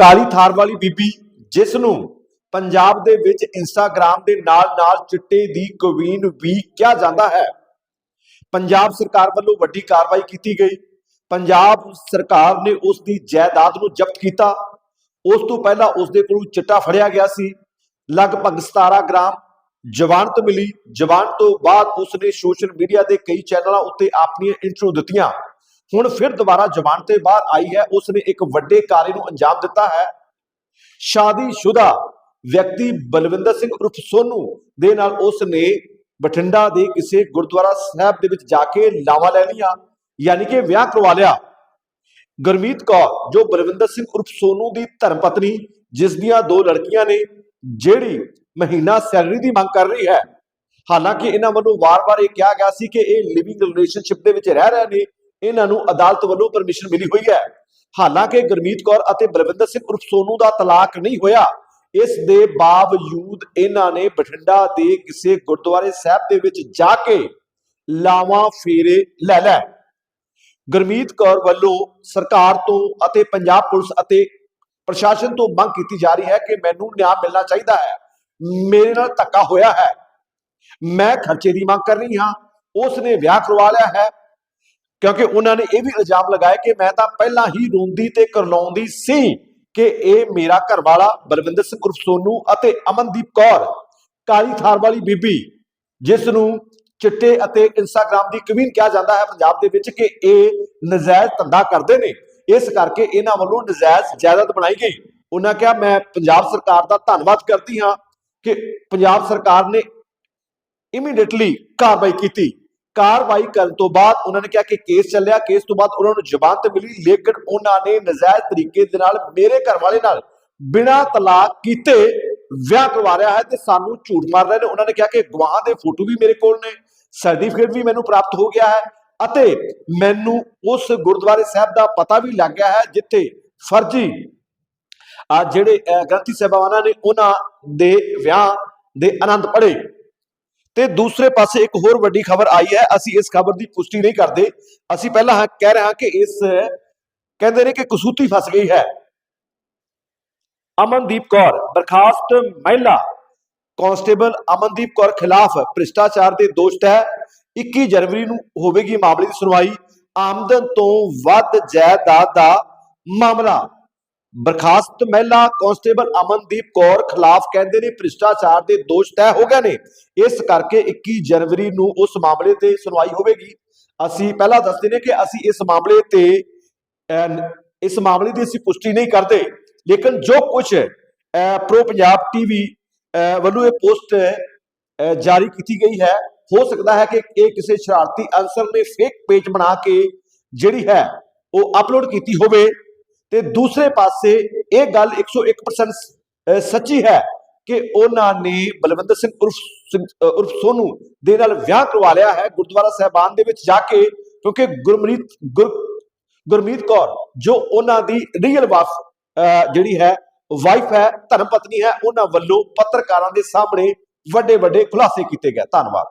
ਕਾਲੀ ਥਾਰ ਵਾਲੀ ਬੀਬੀ, ਜਿਸ ਨੂੰ ਪੰਜਾਬ ਦੇ ਵਿੱਚ ਇੰਸਟਾਗ੍ਰam ਦੇ ਨਾਲ-ਨਾਲ ਚਿੱਟੇ ਦੀ ਕਵੀਨ ਵੀ ਕਿਹਾ ਜਾਂਦਾ ਹੈ। ਪੰਜਾਬ ਸਰਕਾਰ ਵੱਲੋਂ ਵੱਡੀ ਕਾਰਵਾਈ ਕੀਤੀ ਗਈ। ਪੰਜਾਬ ਸਰਕਾਰ ਨੇ ਉਸ ਦੀ ਜਾਇਦਾਦ ਨੂੰ ਜ਼ਬਤ ਕੀਤਾ। ਉਸ ਤੋਂ ਪਹਿਲਾਂ ਉਸ ਦੇ ਕੋਲੋਂ ਚਿੱਟਾ ਫੜਿਆ ਗਿਆ ਸੀ। ਲਗਭਗ 17 ਗ੍ਰਾਮ ਜਵਾਨਤ ਮਿਲੀ। ਜਵਾਨ ਤੋਂ ਬਾਅਦ ਉਸ ਨੇ ਸੋਸ਼ਲ ਮੀਡੀਆ ਦੇ ਕਈ ਚੈਨਲਾਂ ਉੱਤੇ ਆਪਣੀਆਂ ਇੰਟਰੋ ਦਿੱਤੀਆਂ। ਹੁਣ ਫਿਰ ਦੁਬਾਰਾ ਜ਼ਮਾਨਤ ਤੇ ਬਾਹਰ ਆਈ ਹੈ ਉਸ ਨੇ ਇੱਕ ਵੱਡੇ ਕਾਰੇ ਨੂੰ ਅੰਜਾਮ ਦਿੱਤਾ ਹੈ। ਸ਼ਾਦੀशुदा ਵਿਅਕਤੀ ਬਲਵਿੰਦਰ ਸਿੰਘ ਉਰਫ ਸੋਨੂ ਦੇ ਨਾਲ ਉਸ ਨੇ ਬਠਿੰਡਾ ਦੇ ਕਿਸੇ ਗੁਰਦੁਆਰਾ ਸਾਹਿਬ ਦੇ ਵਿੱਚ ਜਾ ਕੇ ਲਾਵਾ ਲੈ ਲਿਆ ਯਾਨੀ ਕਿ ਵਿਆਹ ਕਰਵਾ ਲਿਆ। ਗੁਰਮੀਤ ਕੌਰ, ਜੋ ਬਲਵਿੰਦਰ ਸਿੰਘ ਉਰਫ ਸੋਨੂ ਦੀ ਧਰਮ ਪਤਨੀ ਜਿਸ ਦੀਆਂ ਦੋ ਲੜਕੀਆਂ ਨੇ, ਜਿਹੜੀ ਮਹੀਨਾ ਸੈਲਰੀ ਦੀ ਮੰਗ ਕਰ ਰਹੀ ਹੈ। ਹਾਲਾਂਕਿ ਇਹਨਾਂ ਵੱਲੋਂ ਵਾਰ-ਵਾਰ ਇਹ ਕਿਹਾ ਗਿਆ ਸੀ ਕਿ ਇਹ ਲਿਵਿੰਗ ਰਿਲੇਸ਼ਨਸ਼ਿਪ ਦੇ ਵਿੱਚ ਰਹਿ ਰਹੇ ਨੇ। ਇਹਨਾਂ ਨੂੰ ਅਦਾਲਤ ਵੱਲੋਂ ਪਰਮਿਸ਼ਨ ਮਿਲੀ ਹੋਈ ਹੈ। ਹਾਲਾਂਕਿ ਗੁਰਮੀਤ ਕੌਰ ਅਤੇ ਬਲਵਿੰਦਰ ਸਿੰਘ ਉਰਫ ਸੋਨੂ ਦਾ ਤਲਾਕ ਨਹੀਂ ਹੋਇਆ। ਇਸ ਦੇ ਬਾਵਜੂਦ ਇਹਨਾਂ ਨੇ ਬਠਿੰਡਾ ਦੇ ਕਿਸੇ ਗੁਰਦੁਆਰੇ ਸਾਹਿਬ ਦੇ ਵਿੱਚ ਜਾ ਕੇ ਲਾਵਾਂ ਫੇਰੇ ਲੈ ਲੈ ਗੁਰਮੀਤ ਕੌਰ ਵੱਲੋਂ ਸਰਕਾਰ ਤੋਂ ਅਤੇ ਪੰਜਾਬ ਪੁਲਿਸ ਅਤੇ ਪ੍ਰਸ਼ਾਸਨ ਤੋਂ ਮੰਗ ਕੀਤੀ ਜਾ ਰਹੀ ਹੈ ਕਿ ਮੈਨੂੰ ਨਿਆਂ ਮਿਲਣਾ ਚਾਹੀਦਾ ਹੈ। ਮੇਰੇ ਨਾਲ ਧੱਕਾ ਹੋਇਆ ਹੈ। ਮੈਂ ਖਰਚੇ ਦੀ ਮੰਗ ਕਰ ਰਹੀ ਹਾਂ। ਉਸ ਨੇ ਵਿਆਹ ਕਰਵਾ ਲਿਆ ਹੈ। ਕਿਉਂਕਿ ਉਹਨਾਂ ਨੇ ਇਹ ਵੀ ਇਲਜ਼ਾਮ ਲਗਾਇਆ ਕਿ ਮੈਂ ਤਾਂ ਪਹਿਲਾਂ ਹੀ ਰੋਂਦੀ ਤੇ ਕਰਲਾਉਂਦੀ ਸੀ ਕਿ ਇਹ ਮੇਰਾ ਘਰ ਵਾਲਾ ਬਲਵਿੰਦਰ ਸਿੰਘ ਉਰਫ ਸੋਨੂ ਅਤੇ ਅਮਨਦੀਪ ਕੌਰ, ਕਾਲੀ ਥਾਰ ਵਾਲੀ ਬੀਬੀ, ਜਿਸ ਨੂੰ ਚਿੱਟੇ ਅਤੇ ਇੰਸਟਾਗ੍ਰam ਦੀ ਕਵੀਨ ਕਿਹਾ ਜਾਂਦਾ ਹੈ ਪੰਜਾਬ ਦੇ ਵਿੱਚ ਕਿ ਇਹ ਨਜਾਇਜ਼ ਧੰਦਾ ਕਰਦੇ ਨੇ। ਇਸ ਕਰਕੇ ਇਹਨਾਂ ਵੱਲੋਂ ਨਜਾਇਜ਼ ਜਾਇਦਾਦ ਬਣਾਈ ਗਈ। ਉਹਨਾਂ ਕਿਹਾ, ਮੈਂ ਪੰਜਾਬ ਸਰਕਾਰ ਦਾ ਧੰਨਵਾਦ ਕਰਦੀ ਹਾਂ ਕਿ ਪੰਜਾਬ ਸਰਕਾਰ ਨੇ ਇਮੀਡੀਏਟਲੀ ਕਾਰਵਾਈ ਕੀਤੀ। ਕਾਰਵਾਈ ਕਰਨ ਤੋਂ ਬਾਅਦ ਉਹਨਾਂ ਨੇ ਕਿਹਾ ਕਿ ਕੇਸ ਚੱਲਿਆ। ਕੇਸ ਤੋਂ ਬਾਅਦ ਉਹਨਾਂ ਨੂੰ ਜ਼ਮਾਨਤ ਮਿਲੀ, ਲੇਕਿਨ ਉਹਨਾਂ ਨੇ ਨਜਾਇਜ਼ ਤਰੀਕੇ ਦੇ ਨਾਲ ਮੇਰੇ ਘਰ ਵਾਲੇ ਨਾਲ ਬਿਨਾਂ ਤਲਾਕ ਕੀਤੇ ਵਿਆਹ ਕਰਵਾ ਰਿਹਾ ਹੈ ਤੇ ਸਾਨੂੰ ਝੂਠ ਮਾਰ ਰਹੇ ਨੇ। ਉਹਨਾਂ ਨੇ ਕਿਹਾ ਕਿ ਗਵਾਹਾਂ ਦੇ ਫੋਟੋ ਵੀ ਮੇਰੇ ਕੋਲ ਨੇ, ਸਰਟੀਫਿਕੇਟ ਵੀ ਮੈਨੂੰ ਪ੍ਰਾਪਤ ਹੋ ਗਿਆ ਹੈ ਅਤੇ ਮੈਨੂੰ ਉਸ ਗੁਰਦੁਆਰੇ ਸਾਹਿਬ ਦਾ ਪਤਾ ਵੀ ਲੱਗ ਗਿਆ ਹੈ ਜਿੱਥੇ ਫਰਜ਼ੀ ਆ ਜਿਹੜੇ ਗ੍ਰੰਥੀ ਸਾਹਿਬਾਨਾਂ ਨੇ ਉਹਨਾਂ ਦੇ ਵਿਆਹ ਦੇ ਆਨੰਦ ਪੜੇ ਤੇ ਦੂਸਰੇ ਪਾਸੇ ਇੱਕ ਹੋਰ ਵੱਡੀ ਖਬਰ ਆਈ ਹੈ, ਅਸੀਂ ਇਸ ਖਬਰ ਦੀ ਪੁਸ਼ਟੀ ਨਹੀਂ ਕਰਦੇ। ਅਸੀਂ ਪਹਿਲਾਂ ਹਾਂ, ਕਹਿ ਰਹੇ ਹਾਂ ਕਿ ਇਸ, ਕਹਿੰਦੇ ਨੇ ਕਿ ਕਸੂਤੀ ਫਸ ਗਈ ਹੈ। ਅਮਨਦੀਪ ਕੌਰ, ਬਰਖਾਸਤ ਮਹਿਲਾ। ਕਾਂਸਟੇਬਲ ਅਮਨਦੀਪ ਕੌਰ ਖਿਲਾਫ ਭ੍ਰਿਸ਼ਟਾਚਾਰ ਦੇ ਦੋਸ਼ ਹੈ 21 ਜਨਵਰੀ ਨੂੰ ਹੋਵੇਗੀ ਮਾਮਲੇ ਦੀ ਸੁਣਵਾਈ। ਆਮਦਨ ਤੋਂ ਵੱਧ ਜਾਇਦਾਦ ਦਾ ਮਾਮਲਾ ਬਰਖਾਸਤ ਮਹਿਲਾ ਕਾਂਸਟੇਬਲ ਅਮਨਦੀਪ ਕੌਰ ਖਿਲਾਫ ਕਹਿੰਦੇ ਨੇ ਭ੍ਰਿਸ਼ਟਾਚਾਰ ਦੇ ਦੋਸ਼ ਤੈਅ ਹੋ ਗਏ ਨੇ। ਇਸ ਕਰਕੇ 21 ਜਨਵਰੀ ਨੂੰ ਉਸ ਮਾਮਲੇ ਤੇ ਸੁਣਵਾਈ ਹੋਵੇਗੀ। ਅਸੀਂ ਪਹਿਲਾਂ ਦੱਸਦੇ ਨੇ ਕਿ ਅਸੀਂ ਇਸ ਮਾਮਲੇ ਤੇ ਅਹ, ਇਸ ਮਾਮਲੇ ਦੀ ਅਸੀਂ ਪੁਸ਼ਟੀ ਨਹੀਂ ਕਰਦੇ। ਲੇਕਿਨ ਜੋ ਕੁਝ ਪ੍ਰੋ ਪੰਜਾਬ ਟੀਵੀ ਵੱਲੋਂ ਇਹ ਪੋਸਟ ਜਾਰੀ ਕੀਤੀ ਗਈ ਹੈ ਹੋ ਸਕਦਾ ਹੈ ਕਿ ਇਹ ਕਿਸੇ ਸ਼ਰਾਰਤੀ ਅਨਸਰ ਨੇ ਫੇਕ ਪੇਜ ਬਣਾ ਕੇ ਜਿਹੜੀ ਹੈ ਉਹ ਅਪਲੋਡ ਕੀਤੀ ਹੋਵੇ। ਤੇ ਦੂਸਰੇ ਪਾਸੇ ਇਹ ਗੱਲ 101% ਸ- ਅਹ ਸੱਚੀ ਹੈ ਕਿ ਉਹਨਾਂ ਨੇ ਬਲਵਿੰਦਰ ਸਿੰਘ ਉਰਫ ਸਿੰਘ- ਉਰਫ ਸੋਨੂ ਦੇ ਨਾਲ ਵਿਆਹ ਕਰਵਾ ਲਿਆ ਹੈ ਗੁਰਦੁਆਰਾ ਸਾਹਿਬਾਨ ਦੇ ਵਿੱਚ ਜਾ ਕੇ, ਕਿਉਂਕਿ ਗੁਰਮੀਤ, ਗੁਰ, ਗੁਰਮੀਤ ਕੌਰ ਜੋ ਉਹਨਾਂ ਦੀ ਰੀਅਲ ਵਾਫ ਜਿਹੜੀ ਹੈ ਵਾਈਫ ਹੈ, ਧਰਮ ਪਤਨੀ ਹੈ, ਉਹਨਾਂ ਵੱਲੋਂ ਪੱਤਰਕਾਰਾਂ ਦੇ ਸਾਹਮਣੇ ਵੱਡੇ ਵੱਡੇ ਖੁਲਾਸੇ ਕੀਤੇ ਗਏ। ਧੰਨਵਾਦ।